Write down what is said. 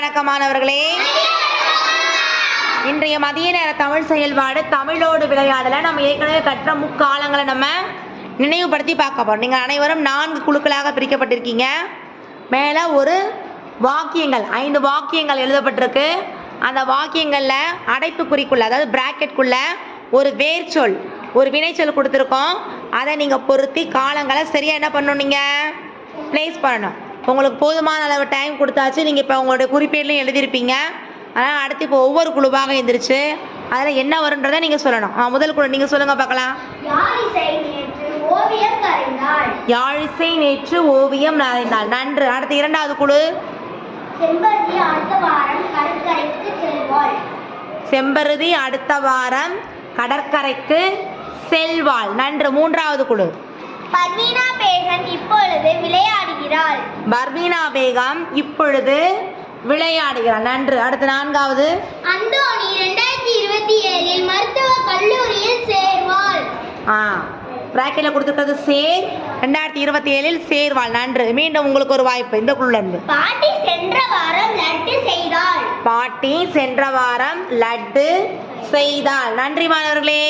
வணக்கமானவர்களே. இன்றைய மதிய நேர தமிழ் செயல்பாடு தமிழோடு விளையாடல. நம்ம ஏற்கனவே கற்ற முக்காலங்களை நம்ம நினைவுபடுத்தி பார்க்க போறோம். நீங்கள் அனைவரும் நான்கு குழுக்களாக பிரிக்கப்பட்டிருக்கீங்க. மேலே ஒரு வாக்கியங்கள் ஐந்து வாக்கியங்கள் எழுதப்பட்டிருக்கு. அந்த வாக்கியங்களில் அடைப்புக்குறிக்குள்ள அதாவது பிராக்கெட்குள்ள ஒரு வேர்ச்சொல் ஒரு வினைச்சொல் கொடுத்துருக்கோம். அதை நீங்கள் பொருத்தி காலங்களை சரியாக என்ன பண்ணணும் நீங்கள் ப்ளேஸ் பண்ணணும். உங்களுக்கு போதுமான அளவு டைம் கொடுத்தாச்சு. நீங்கள் இப்போ உங்களுடைய குறிப்பேட்லையும் எழுதியிருப்பீங்க. அதனால் அடுத்து இப்போ ஒவ்வொரு குழுவாக எழுந்திருச்சு அதில் என்ன வருன்றதை நீங்கள் சொல்லணும். ஆ முதல் குழு நீங்கள் சொல்லுங்கள் பார்க்கலாம். யாழிசை நேற்று ஓவியம் வரைந்தாள் நன்று. அடுத்து இரண்டாவது குழு. செம்பருதி அடுத்த வாரம் கடற்கரைக்கு செல்வாள். நன்று. மூன்றாவது குழு. பர்வீனா பேகன் இப்பொழுது விளையாடுகிறாள். பர்வீனா பேகம் இப்பொழுது விளையாடுகிறாள். நன்று. அடுத்து நான்காவது. அந்தோணி இரண்டாயிரத்தி இருபத்தி ஏழில் மருத்துவ கல்லூரியில் சேர்வாள். ஆ பிராக்கெட்டில் கொடுத்துருக்கிறது சேர். ரெண்டாயிரத்தி இருபத்தி ஏழில் சேர்வாள். நன்று. மீண்டும் உங்களுக்கு ஒரு வாய்ப்பு. இந்த குழுலேருந்து பாட்டி சென்ற வாரம் லட்டு செய்தாள். பாட்டி சென்ற வாரம் லட்டு செய்தாள். நன்றி மாணவர்களே.